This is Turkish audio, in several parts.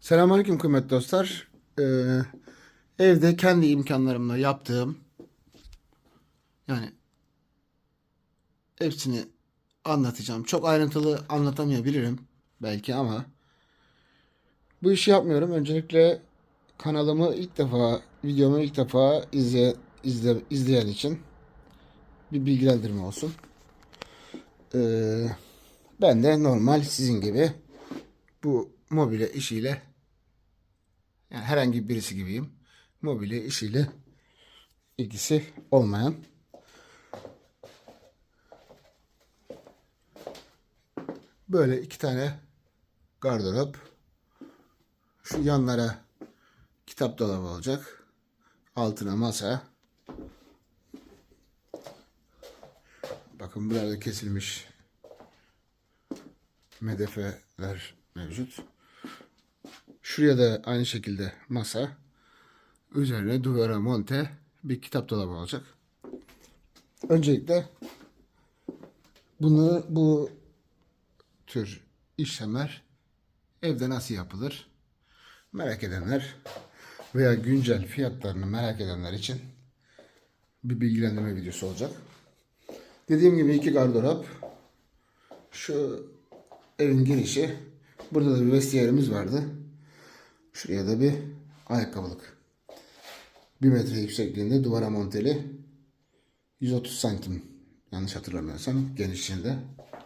Selamünaleyküm kıymetli dostlar. Ee, evde kendi imkanlarımla yaptığım yani hepsini anlatacağım. Çok ayrıntılı anlatamayabilirim belki ama bu işi yapmıyorum. Öncelikle kanalımı ilk defa, videomu ilk defa izle, izle, izleyen için bir bilgilendirme olsun. Ee, ben de normal sizin gibi bu mobilya işiyle yani herhangi birisi gibiyim. Mobilya işiyle ilgisi olmayan böyle iki tane gardırop şu yanlara kitap dolabı olacak. Altına masa. Bakın burada kesilmiş medefeler mevcut. Şuraya da aynı şekilde masa. Üzerine duvara monte bir kitap dolabı olacak. Öncelikle bunu bu tür işlemler evde nasıl yapılır? Merak edenler veya güncel fiyatlarını merak edenler için bir bilgilendirme videosu olacak. Dediğim gibi iki gardırop. Şu evin girişi. Burada da bir vestiyerimiz vardı. Şuraya da bir ayakkabılık. 1 metre yüksekliğinde duvara monteli 130 santim yanlış hatırlamıyorsam genişliğinde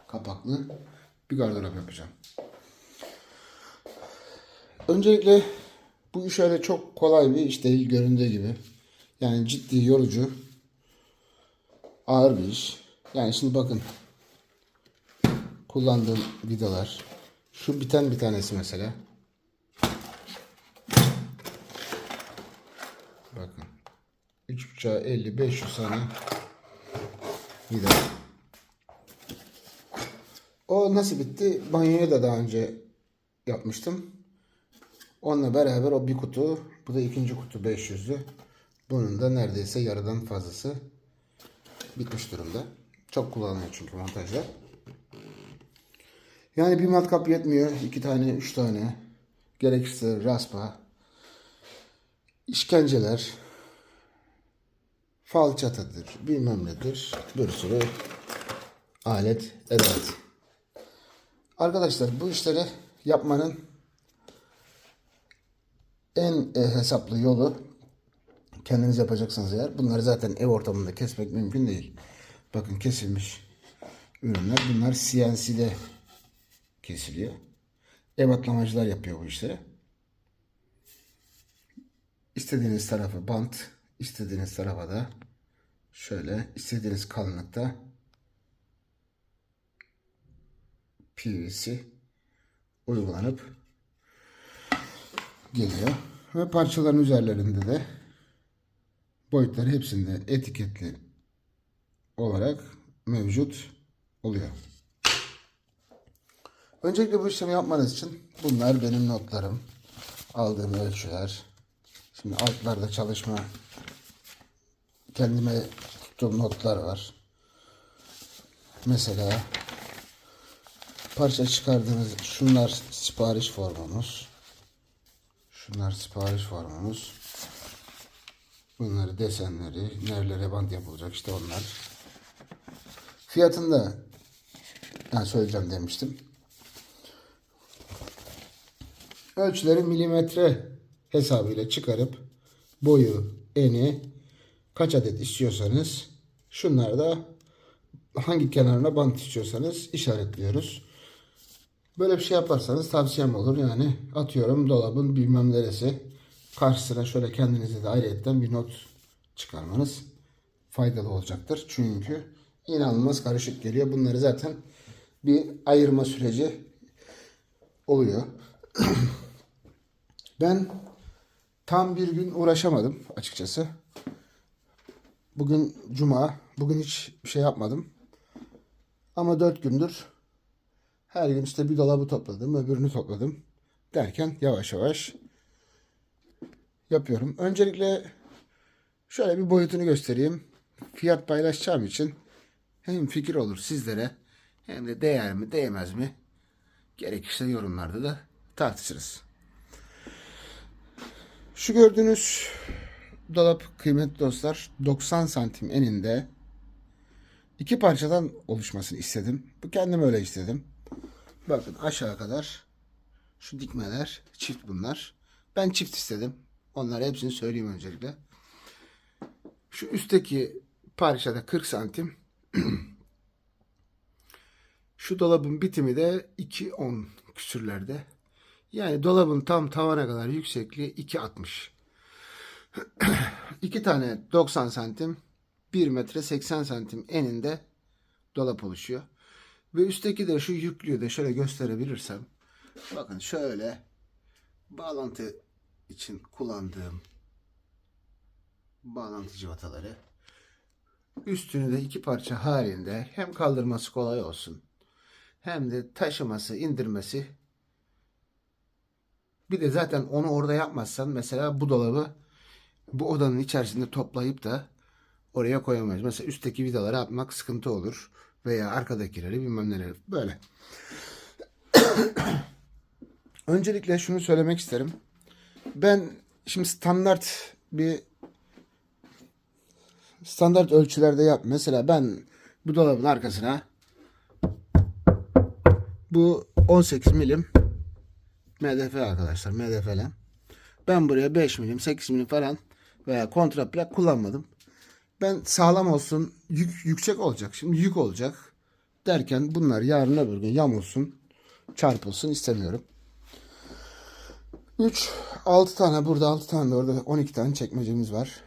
kapaklı bir gardırop yapacağım. Öncelikle bu iş öyle çok kolay bir iş değil göründüğü gibi. Yani ciddi yorucu ağır bir iş. Yani şimdi bakın kullandığım vidalar. Şu biten bir tanesi mesela. Bakın. 3.5'a 50 500 tane vida. O nasıl bitti? Banyoya da daha önce yapmıştım. Onunla beraber o bir kutu. Bu da ikinci kutu 500'lü. Bunun da neredeyse yarıdan fazlası bitmiş durumda. Çok kullanılıyor çünkü montajda. Yani bir matkap yetmiyor. iki tane, üç tane. Gerekirse raspa. işkenceler. Falçatadır. Bilmem nedir. Bir sürü alet, edat. Arkadaşlar bu işleri yapmanın en e, hesaplı yolu kendiniz yapacaksınız eğer. Bunları zaten ev ortamında kesmek mümkün değil. Bakın kesilmiş ürünler. Bunlar CNC'de kesiliyor. Ev atlamacılar yapıyor bu işleri. İstediğiniz tarafa bant, istediğiniz tarafa da şöyle istediğiniz kalınlıkta PVC uygulanıp geliyor. Ve parçaların üzerlerinde de boyutları hepsinde etiketli olarak mevcut oluyor. Öncelikle bu işlemi yapmanız için bunlar benim notlarım. Aldığım ölçüler. Şimdi altlarda çalışma kendime tuttuğum notlar var. Mesela parça çıkardığınız şunlar sipariş formumuz. Şunlar sipariş formumuz. Bunları desenleri, nerelere bant yapılacak işte onlar. Fiyatını da ben söyleyeceğim demiştim. Ölçüleri milimetre hesabıyla çıkarıp boyu, eni kaç adet istiyorsanız şunları da hangi kenarına bant istiyorsanız işaretliyoruz. Böyle bir şey yaparsanız tavsiyem olur. Yani atıyorum dolabın bilmem neresi karşısına şöyle kendinize de ayrıyetten bir not çıkarmanız faydalı olacaktır. Çünkü inanılmaz karışık geliyor. Bunları zaten bir ayırma süreci oluyor. ben tam bir gün uğraşamadım açıkçası. Bugün cuma. Bugün hiç bir şey yapmadım. Ama dört gündür her gün işte bir dolabı topladım, öbürünü topladım. Derken yavaş yavaş yapıyorum. Öncelikle şöyle bir boyutunu göstereyim. Fiyat paylaşacağım için hem fikir olur sizlere hem de değer mi değmez mi gerekirse yorumlarda da tartışırız. Şu gördüğünüz dolap kıymetli dostlar 90 santim eninde iki parçadan oluşmasını istedim. Bu kendim öyle istedim. Bakın aşağı kadar şu dikmeler çift bunlar. Ben çift istedim. Onları hepsini söyleyeyim öncelikle. Şu üstteki parçada 40 santim. Şu dolabın bitimi de 2.10 küsürlerde. Yani dolabın tam tavana kadar yüksekliği 2.60. İki tane 90 santim 1 metre 80 santim eninde dolap oluşuyor. Ve üstteki de şu yüklüğü de şöyle gösterebilirsem. Bakın şöyle bağlantı için kullandığım bağlantı civataları. Üstünü de iki parça halinde hem kaldırması kolay olsun hem de taşıması, indirmesi. Bir de zaten onu orada yapmazsan mesela bu dolabı bu odanın içerisinde toplayıp da oraya koyamayız. Mesela üstteki vidaları atmak sıkıntı olur. Veya arkadakileri bilmem neleri. Böyle. Öncelikle şunu söylemek isterim. Ben şimdi standart bir standart ölçülerde yap. Mesela ben bu dolabın arkasına bu 18 milim MDF arkadaşlar. MDF'len. Ben buraya 5 milim 8 milim falan veya kontraplak kullanmadım. Ben sağlam olsun yük, yüksek olacak. Şimdi yük olacak derken bunlar yarın öbür gün yamulsun çarpılsın istemiyorum. 3 6 tane burada 6 tane de orada 12 tane çekmecemiz var.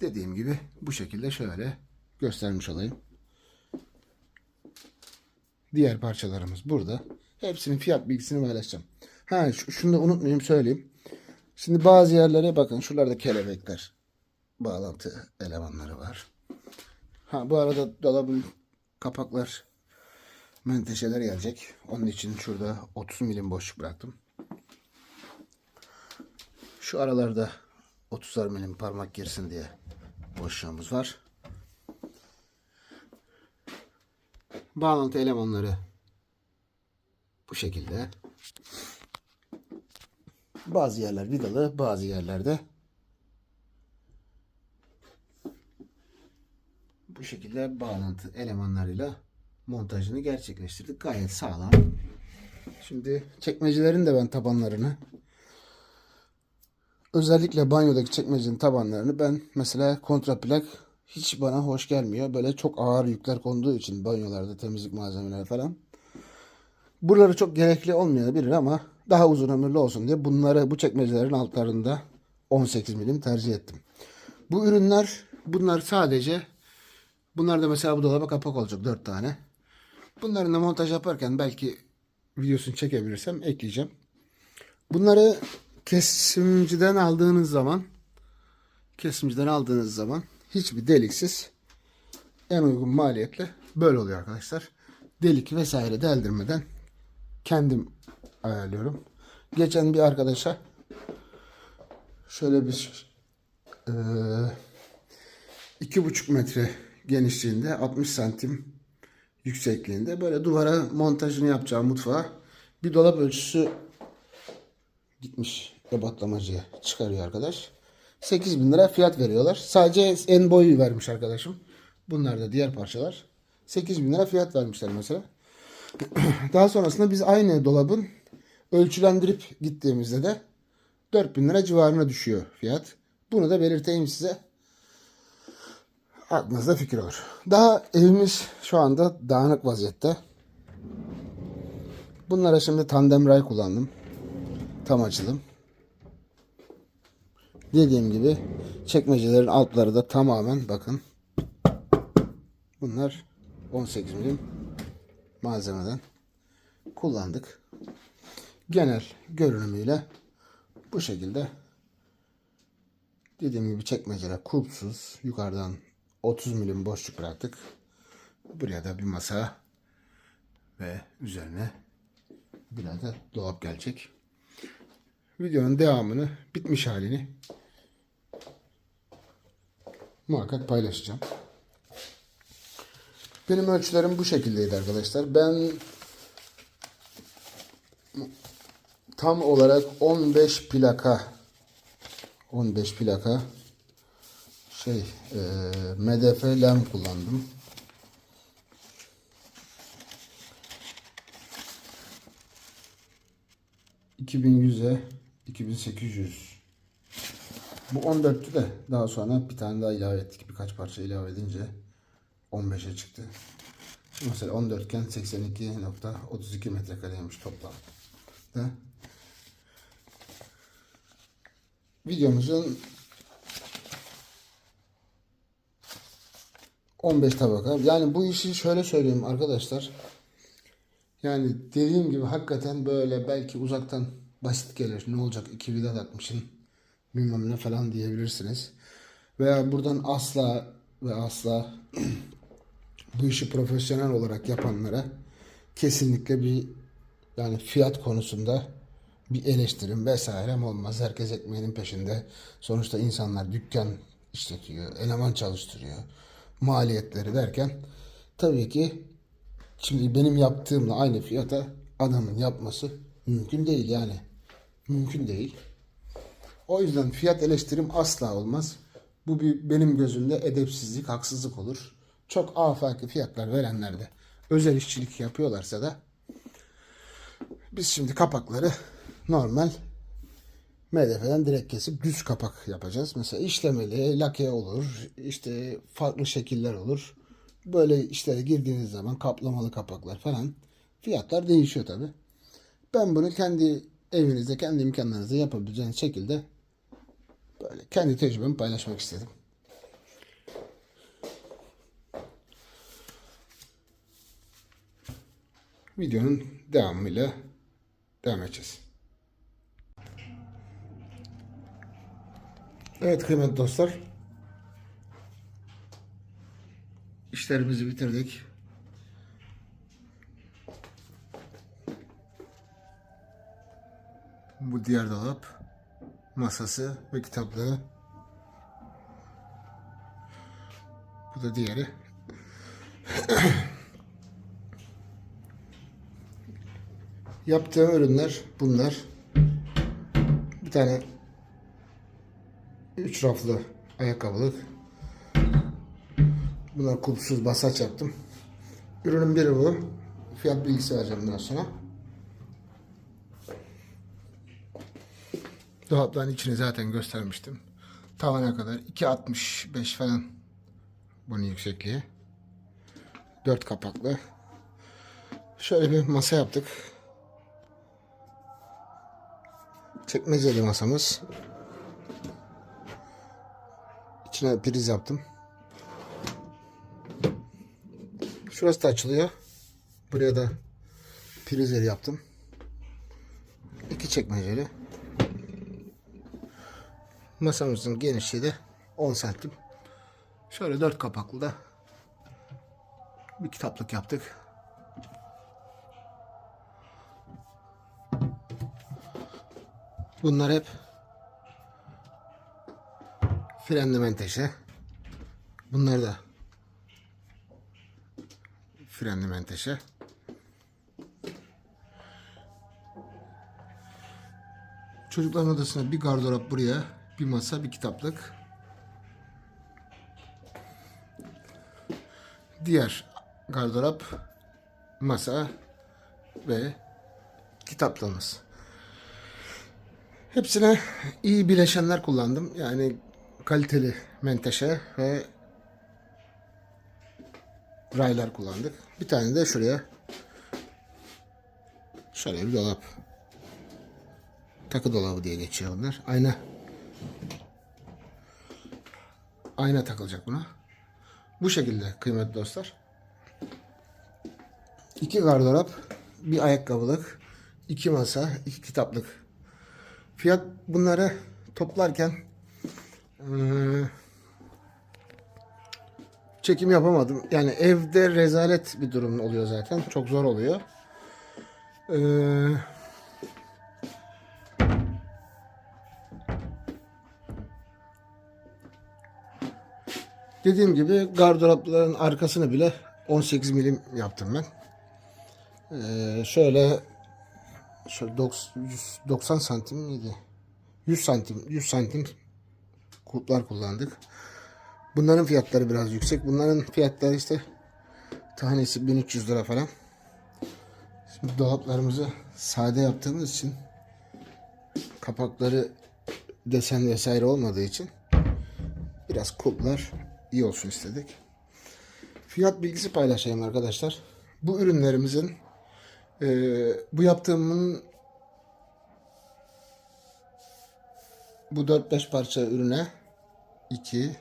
Dediğim gibi bu şekilde şöyle göstermiş olayım. Diğer parçalarımız burada. Hepsinin fiyat bilgisini paylaşacağım. Ha şu- şunu da unutmayayım söyleyeyim. Şimdi bazı yerlere bakın şuralarda kelebekler bağlantı elemanları var. Ha bu arada dolabın kapaklar menteşeler gelecek. Onun için şurada 30 milim boşluk bıraktım. Şu aralarda 30'ar milim parmak girsin diye boşluğumuz var. Bağlantı elemanları bu şekilde. Bazı yerler vidalı, bazı yerlerde bu şekilde bağlantı elemanlarıyla montajını gerçekleştirdik. Gayet sağlam. Şimdi çekmecelerin de ben tabanlarını özellikle banyodaki çekmecenin tabanlarını ben mesela kontraplak hiç bana hoş gelmiyor. Böyle çok ağır yükler konduğu için banyolarda temizlik malzemeleri falan. Buraları çok gerekli olmayabilir ama daha uzun ömürlü olsun diye bunları bu çekmecelerin altlarında 18 milim tercih ettim. Bu ürünler bunlar sadece bunlar da mesela bu dolaba kapak olacak 4 tane. Bunların da montaj yaparken belki videosunu çekebilirsem ekleyeceğim. Bunları kesimciden aldığınız zaman kesimciden aldığınız zaman hiçbir deliksiz en uygun maliyetle böyle oluyor arkadaşlar. Delik vesaire deldirmeden kendim ayarlıyorum. Geçen bir arkadaşa şöyle bir iki buçuk metre genişliğinde 60 santim yüksekliğinde böyle duvara montajını yapacağım mutfağa bir dolap ölçüsü gitmiş ebatlamacıya çıkarıyor arkadaş. 8 bin lira fiyat veriyorlar. Sadece en boyu vermiş arkadaşım. Bunlar da diğer parçalar. 8 bin lira fiyat vermişler mesela. Daha sonrasında biz aynı dolabın ölçülendirip gittiğimizde de 4000 lira civarına düşüyor fiyat. Bunu da belirteyim size. Aklınızda fikir olur. Daha evimiz şu anda dağınık vaziyette. Bunlara şimdi tandem ray kullandım. Tam açılım. Dediğim gibi çekmecelerin altları da tamamen bakın. Bunlar 18 milim malzemeden kullandık. Genel görünümüyle bu şekilde dediğim gibi çekmeceler kulpsuz yukarıdan 30 milim boşluk bıraktık. Buraya da bir masa ve üzerine bir adet dolap gelecek. Videonun devamını bitmiş halini muhakkak paylaşacağım. Benim ölçülerim bu şekildeydi arkadaşlar. Ben tam olarak 15 plaka 15 plaka şey e, MDF lem kullandım. ...2100'e 2800 bu 14'tü de daha sonra bir tane daha ilave ettik. Birkaç parça ilave edince 15'e çıktı. Mesela 14 iken 82.32 metrekareymiş toplam. Da. Videomuzun 15 tabaka. Yani bu işi şöyle söyleyeyim arkadaşlar. Yani dediğim gibi hakikaten böyle belki uzaktan basit gelir. Ne olacak iki vida takmışsın bilmem ne falan diyebilirsiniz. Veya buradan asla ve asla bu işi profesyonel olarak yapanlara kesinlikle bir yani fiyat konusunda bir eleştirim vesairem olmaz. Herkes ekmeğinin peşinde. Sonuçta insanlar dükkan işletiyor, eleman çalıştırıyor, maliyetleri derken tabii ki şimdi benim yaptığımla aynı fiyata adamın yapması mümkün değil yani. Mümkün değil. O yüzden fiyat eleştirim asla olmaz. Bu bir benim gözümde edepsizlik, haksızlık olur. Çok afaki fiyatlar verenler de özel işçilik yapıyorlarsa da biz şimdi kapakları normal MDF'den direkt kesip düz kapak yapacağız. Mesela işlemeli, lake olur, işte farklı şekiller olur. Böyle işlere girdiğiniz zaman kaplamalı kapaklar falan fiyatlar değişiyor tabi. Ben bunu kendi evinizde, kendi imkanlarınızda yapabileceğiniz şekilde böyle kendi tecrübemi paylaşmak istedim. Videonun devamıyla devam edeceğiz. Evet kıymetli dostlar. İşlerimizi bitirdik. Bu diğer dolap. Masası ve kitapları. Bu da diğeri. Yaptığım ürünler bunlar. Bir tane üç raflı ayakkabılık. Bunlar kulpsuz basaç yaptım. Ürünün biri bu. Fiyat bilgisi vereceğim biraz sonra. Dolapların içini zaten göstermiştim. Tavana kadar 2.65 falan bunun yüksekliği. 4 kapaklı. Şöyle bir masa yaptık. Çekmeceli masamız. İçine priz yaptım. Şurası da açılıyor. Buraya da prizleri yaptım. İki çekmeceli. Masamızın genişliği de 10 santim. Şöyle dört kapaklı da bir kitaplık yaptık. Bunlar hep frenli menteşe. Bunlar da frenli menteşe. Çocukların odasına bir gardırop buraya, bir masa, bir kitaplık. Diğer gardırop, masa ve kitaplığımız. Hepsine iyi bileşenler kullandım. Yani kaliteli menteşe ve raylar kullandık. Bir tane de şuraya şöyle bir dolap. Takı dolabı diye geçiyor onlar. Ayna. Ayna takılacak buna. Bu şekilde kıymetli dostlar. İki gardırop, bir ayakkabılık, iki masa, iki kitaplık. Fiyat bunları toplarken çekim yapamadım. Yani evde rezalet bir durum oluyor zaten. Çok zor oluyor. Eee Dediğim gibi gardıropların arkasını bile 18 milim yaptım ben. Ee, şöyle şöyle 90, 100 90 santim miydi? 100 santim 100 santim kulplar kullandık. Bunların fiyatları biraz yüksek. Bunların fiyatları işte tanesi 1300 lira falan. Şimdi dolaplarımızı sade yaptığımız için kapakları desen vesaire olmadığı için biraz kulplar iyi olsun istedik. Fiyat bilgisi paylaşayım arkadaşlar. Bu ürünlerimizin e, bu yaptığımın bu 4-5 parça ürüne 2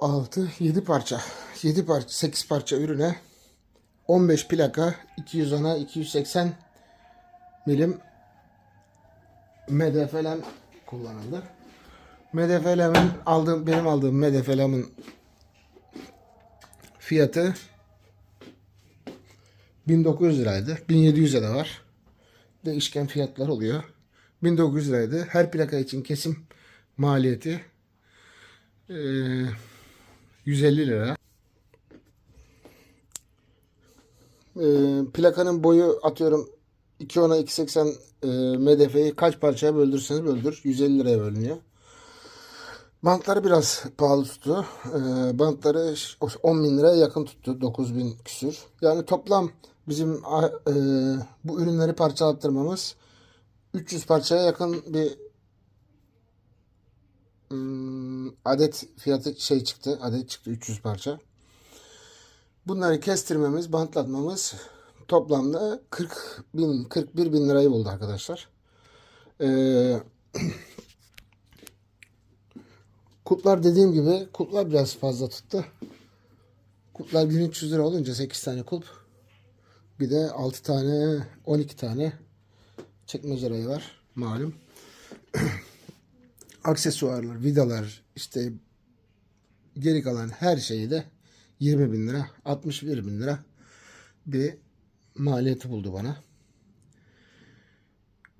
6 7 parça 7 parça 8 parça ürüne 15 plaka 210'a 280 milim MDF'lem kullanıldı. MDF'lemin aldığım benim aldığım MDF'lemin fiyatı 1900 liraydı. 1700'e de var. Değişken fiyatlar oluyor. 1900 liraydı. Her plaka için kesim maliyeti eee, 150 lira. Eee, plakanın boyu atıyorum 210'a 280 eee MDF'yi kaç parçaya böldürseniz böldür 150 liraya bölünüyor. Bantları biraz pahalı tuttu. Ee, bantları 10 bin liraya yakın tuttu. 9 bin küsür. Yani toplam bizim e, bu ürünleri parçalattırmamız 300 parçaya yakın bir adet fiyatı şey çıktı. Adet çıktı 300 parça. Bunları kestirmemiz, bantlatmamız toplamda 40 bin, 41 bin lirayı buldu arkadaşlar. Ee, Kutlar dediğim gibi kulplar biraz fazla tuttu. Kulplar 1300 lira olunca 8 tane kulp. Bir de 6 tane 12 tane çekmece rayı var malum. Aksesuarlar, vidalar işte geri kalan her şeyi de 20 bin lira 61 bin lira bir maliyeti buldu bana.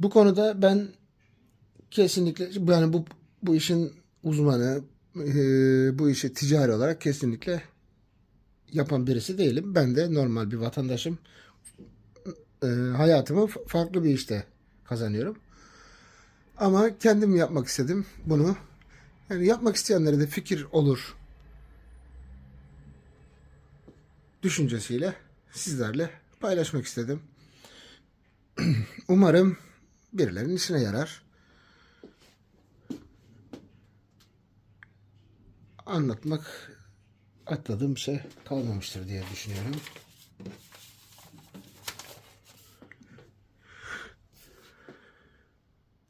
Bu konuda ben kesinlikle yani bu bu işin uzmanı, eee, bu işi ticari olarak kesinlikle yapan birisi değilim. Ben de normal bir vatandaşım. Eee, hayatımı farklı bir işte kazanıyorum. Ama kendim yapmak istedim bunu. Yani yapmak isteyenlere de fikir olur düşüncesiyle sizlerle paylaşmak istedim. Umarım birilerinin işine yarar. anlatmak atladığım şey kalmamıştır diye düşünüyorum.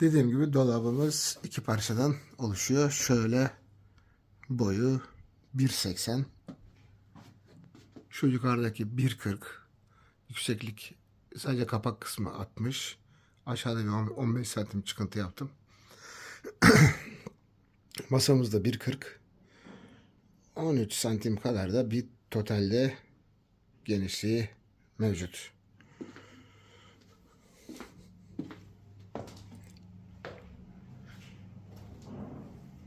Dediğim gibi dolabımız iki parçadan oluşuyor. Şöyle boyu 1.80 şu yukarıdaki 1.40 yükseklik sadece kapak kısmı 60 aşağıda bir 15 santim çıkıntı yaptım. Masamız da 1.40 13 santim kadar da bir totalde genişliği mevcut.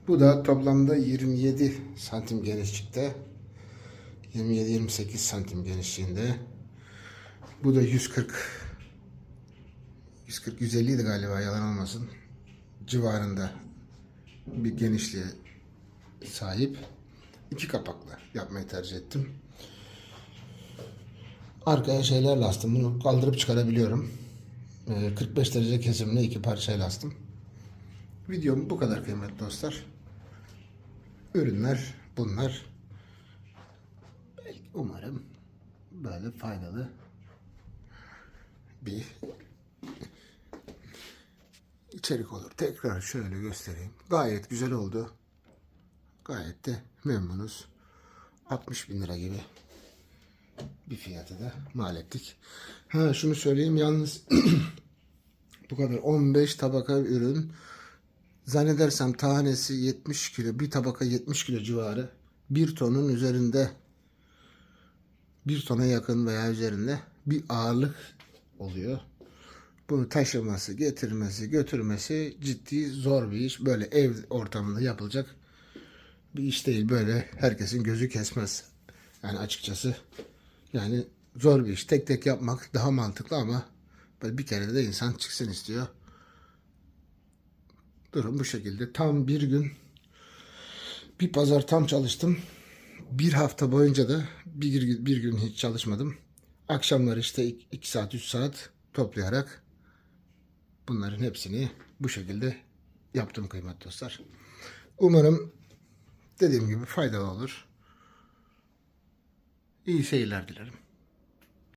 Bu da toplamda 27 santim genişlikte. 27-28 santim genişliğinde. Bu da 140 140 150 idi galiba yalan olmasın. Civarında bir genişliğe sahip iki kapaklı yapmayı tercih ettim. Arkaya şeyler lastım. Bunu kaldırıp çıkarabiliyorum. Ee, 45 derece kesimli iki parçayla lastım. Videom bu kadar kıymetli dostlar. Ürünler bunlar. Umarım böyle faydalı bir içerik olur. Tekrar şöyle göstereyim. Gayet güzel oldu. Gayet de memnunuz. 60 bin lira gibi bir fiyatı da mal ettik. Ha şunu söyleyeyim yalnız bu kadar 15 tabaka ürün zannedersem tanesi 70 kilo bir tabaka 70 kilo civarı bir tonun üzerinde bir tona yakın veya üzerinde bir ağırlık oluyor. Bunu taşıması, getirmesi, götürmesi ciddi zor bir iş. Böyle ev ortamında yapılacak bir iş değil. Böyle herkesin gözü kesmez. Yani açıkçası yani zor bir iş. Tek tek yapmak daha mantıklı ama böyle bir kere de insan çıksın istiyor. Durum bu şekilde. Tam bir gün bir pazar tam çalıştım. Bir hafta boyunca da bir, bir gün hiç çalışmadım. Akşamlar işte 2 saat 3 saat toplayarak bunların hepsini bu şekilde yaptım kıymetli dostlar. Umarım dediğim gibi faydalı olur. İyi seyirler dilerim.